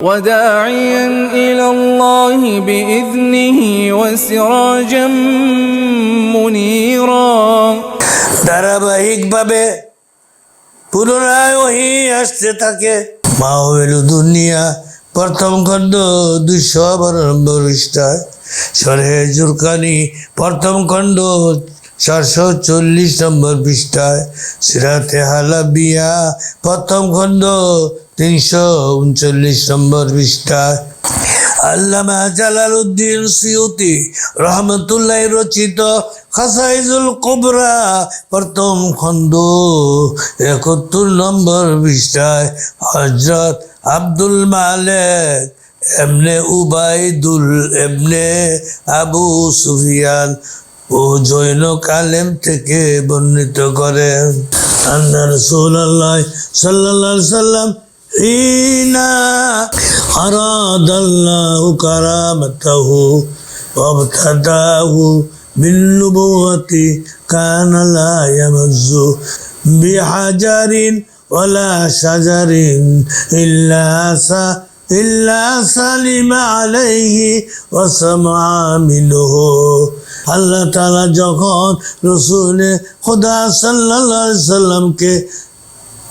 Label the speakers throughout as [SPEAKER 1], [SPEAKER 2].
[SPEAKER 1] وداعيا إلى الله بإذنه وسراجا منيرا
[SPEAKER 2] ধারাবাহিকভাবে পুনরায় ওহি আসতে থাকে মাহবেলু দুনিয়া প্রথম খণ্ড দুইশো বারো নম্বর পৃষ্ঠায় সরহে জুরকানি প্রথম খণ্ড চারশো চল্লিশ নম্বর পৃষ্ঠায় সিরাতে হালাবিয়া প্রথম খণ্ড তিনশো উনচল্লিশ নম্বর পৃষ্ঠায় আল্লামা জালালউদ্দিন সিউতি রহমতুল্লাহ রচিত খাসাইজুল কুবরা, প্রথম খণ্ড, একাত্তর নম্বর পৃষ্ঠায় হজরত আব্দুল মালেক এমনে উবাইদুল এমনে আবু সুফিয়ান ও জৈন কালেম থেকে বর্ণিত করেন। আল্লাহ রসুল্লাহ সাল্লাহ সাল্লাম হিনা أراد الله كرامته وابتداه بالنبوة كان لا يمز بحجر ولا شجر إلا سا إلا سلم عليه وسمع منه আল্লাহ তালা যখন রসুলে খোদা সাল্লাহ সাল্লামকে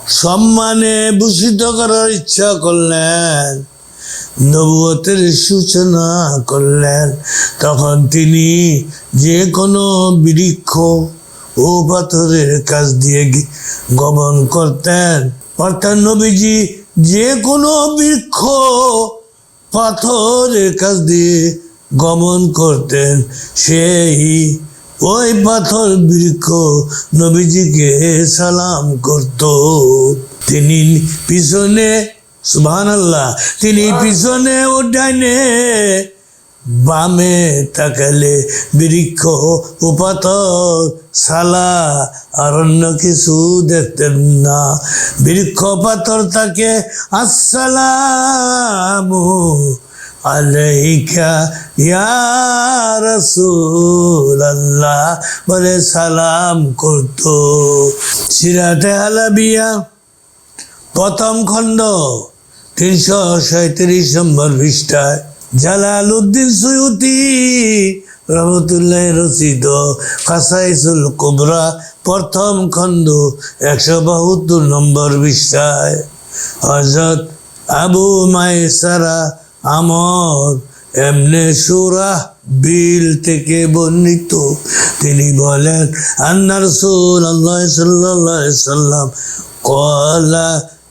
[SPEAKER 2] সম্মানে ভূষিত করার ইচ্ছা করলেন, নবুয়তের সূচনা করলেন। তখন তিনি যে কোনো বৃক্ষ ও পাথরের কাছ দিয়ে গমন করতেন। অর্থাৎ নবীজি যে কোনো বৃক্ষ, পাথরের কাছ দিয়ে গমন করতেন, সেই ওই পাথর বৃক্ষ নবীজিকে সালাম করত। তিনি পিছনে সুবহান আল্লাহ তিনি পিছনে ও ডাইনে বামে তাকালে বৃক্ষ ও পাথর সালা আর অন্য কিছু দেখতেন না। বৃক্ষ পাথর তাকে, আসসালামু আলাইকা, ইয়া রাসূলুল্লাহ, বলে সালাম করতো। সিরাতে আলাবিয়া, প্রথম খণ্ড, তিনশো সাঁত্রিশ নম্বর পৃষ্ঠায় জালাল উদ্দিন সৈয়দি রহমতুল্লাহ রচিত কাসাইসুল কুবরা, প্রথম খণ্ড, একশো বাহাত্তর নম্বর পৃষ্ঠায়। হজরত আবু মাইসারা আমার এমনে সুরাহ বিল থেকে বর্ণিত। তিনি বলেন আন্নার সুর আল্লাহ সাল্লাহ সাল্লাম কলা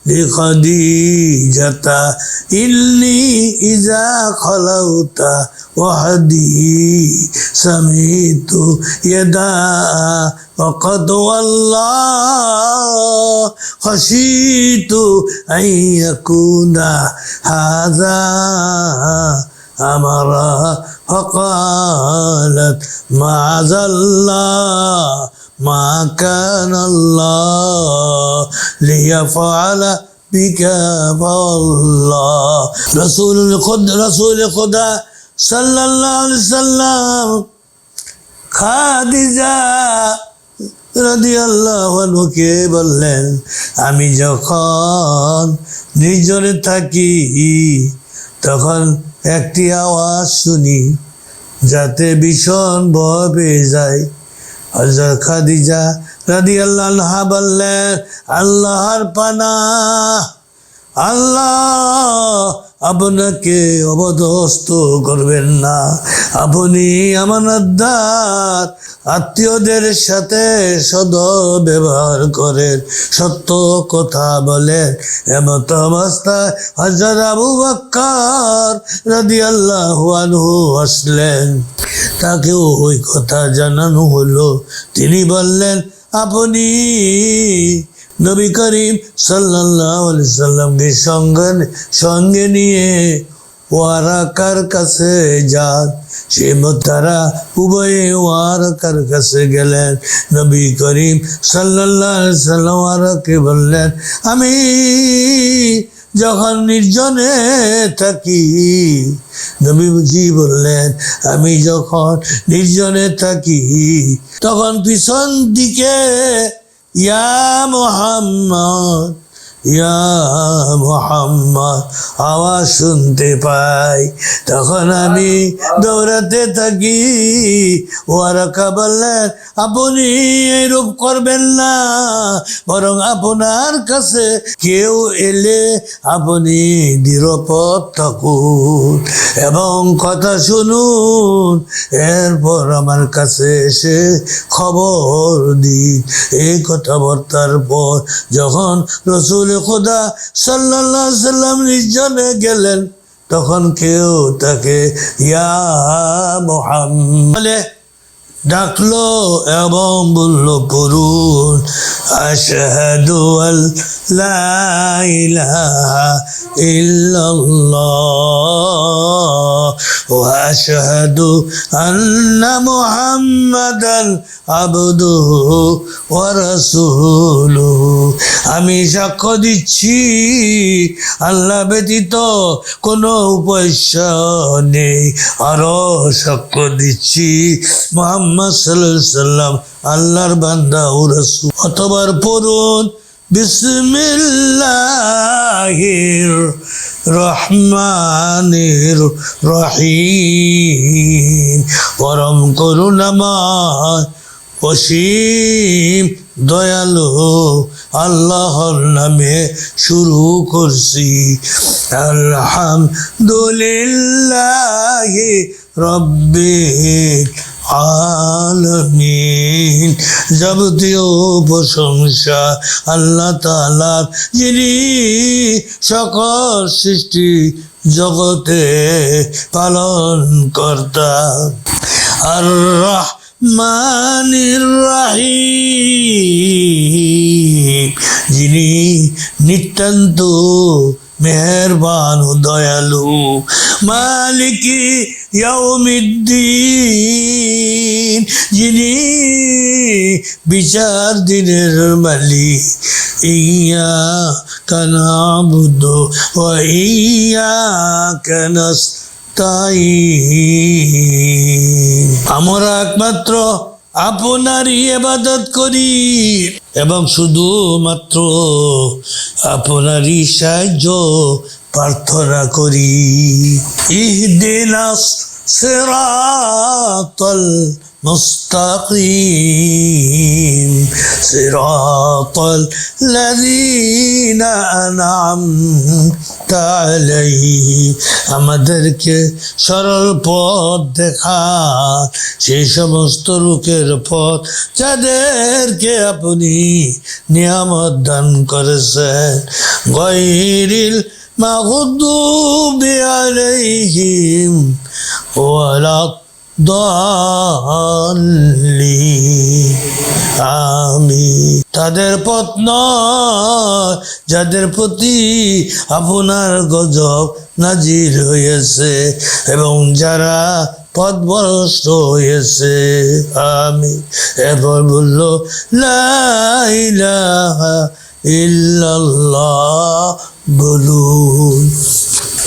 [SPEAKER 2] লিখদিজাতা, ইল্লি ইজা খলাউতা وحدي سميت يدا وقد والله خشيت أن يكون هذا أمرا فقالت معاذ الله ما كان الله ليفعل بك فالله رسول خد رسول خدا সাল্লাল্লাহু সাল্লাম, খাদিজা রদিয়াল্লাহকে বললেন, আমি যখন নির্জনে থাকি, তখন একটি আওয়াজ শুনি, যাতে ভীষণ ভয় পেয়ে যায় হজর খাদিজা রাদি আল্লাহ বললেন, আল্লাহর পানা, আল্লাহ আপনাকে অবদস্ত করবেন না। আপনি আমানতদার, আত্মীয়দের সাথে সদ ব্যবহার করেন। সত্য কথা বলেন। এমত অবস্থায় হজরত আবু বাক্কার রাদি আল্লাহ আসলেন। তাকেও ওই কথা জানানো হলো। তিনি বললেন, আপনি নবী করিম সাল্লামকে সঙ্গে সঙ্গে নিয়ে ওয়ারাকার কাছে যান? সে তারা উভয়ে ওয়ারাকার কাছে গেলেন। নবী করিম সাল্লাহ সাল্লাম ওয়ারাকে বললেন, আমি যখন নির্জনে থাকি। নবীজি বললেন, আমি যখন নির্জনে থাকি, তখন পিছন দিকে ইয়া মোহাম্মদ মোহাম্মদ, আওয়াজ শুনতে পাই। তখন আমি দৌড়াতে থাকি। ওয়ারাকা বললেন আপনি এরূপ করবেন না। বরং আপনার কাছে কেউ এলে আপনি নিরাপদ থাকুন এবং কথা শুনুন। এরপর আমার কাছে এসে খবর দিন। এই কথাবার্তার পর যখন রসুল খোদা সাল্লাহ সাল্লাম নির্জনে গেলেন তখন কেউ তাকে ইয়া মোহাম্মদ ডাকলো এবং বলল করুন আশহাদু আল্লা ইলাহা ইল্লাল্লাহ ওয়া আশহাদু আন্না মুহাম্মাদান আবদুহু আমি সাক্ষ্য দিচ্ছি, আল্লাহ ব্যতীত কোনো উপাস্য নেই। আরও সাক্ষ্য দিচ্ছি, মোহাম্মদ আলাইহি সাল্লাম আল্লাহর বান্দা ও রাসূল। অতবার পড়ুন, বিসমিল্লাহির রহমানির রহিম। পরম করুণাময়, অসীম দয়ালু আল্লাহর নামে শুরু করছি। আলহামদুলিল্লাহ রব্বিল আলমিন। যাবতীয় প্রশংসা আল্লাহ তালার যিনি সকল সৃষ্টি জগতে পালন কর্তা আর রহমানির রাহিম। যিনি নিতান্ত মেহরবান দয়ালু। মালিকি ইয়াউমিদ্দিন, যিনি বিচার দিনের মালিক। ইয়া কানাবুদ ওয়া ইয়া কানাস তাই আমরা একমাত্র আপনারই এবাদত করি এবং শুধুমাত্র আপনারই সাহায্য প্রার্থনা করি। ইহদিনাস সিরাতাল মুস্তাকিম। সিরাতাল লাযীনা আন'আমতা আলাইহিম আমাদেরকে সরল পথ দেখা। সেই সমস্ত লোকের পথ যাদেরকে আপনি নিয়ামত দান করেছেন। গৈরিল মাগুদুবি আলাইহিম। ওয়ালা দলি আমি তাদের পথ নয়, যাদের প্রতি আপনার গজব নাজির হয়েছে এবং যারা পথভ্রষ্ট হয়েছে, আমি এরপর বলল লাইলাহা ইল্লাল্লাহ, বলুন।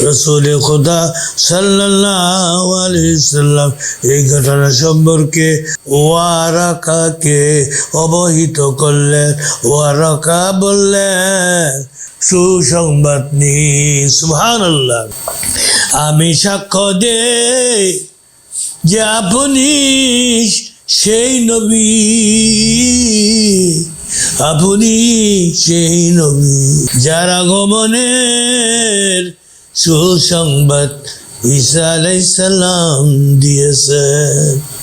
[SPEAKER 2] রসুল খোদা সাল্লাম এই ঘটনা সম্পর্কে ওয়ারাকাকে অবহিত করলেন, ওয়ারাকা বললেন, সুসংবাদ নি, সুবহানাল্লাহ। আমি সাক্ষ্য দেই যে আপনি সেই নবী। আপনি সেই নবী। যার আগমনের সুসংবাদ ঈসা আলাইসাল্লাম দিয়েছেন।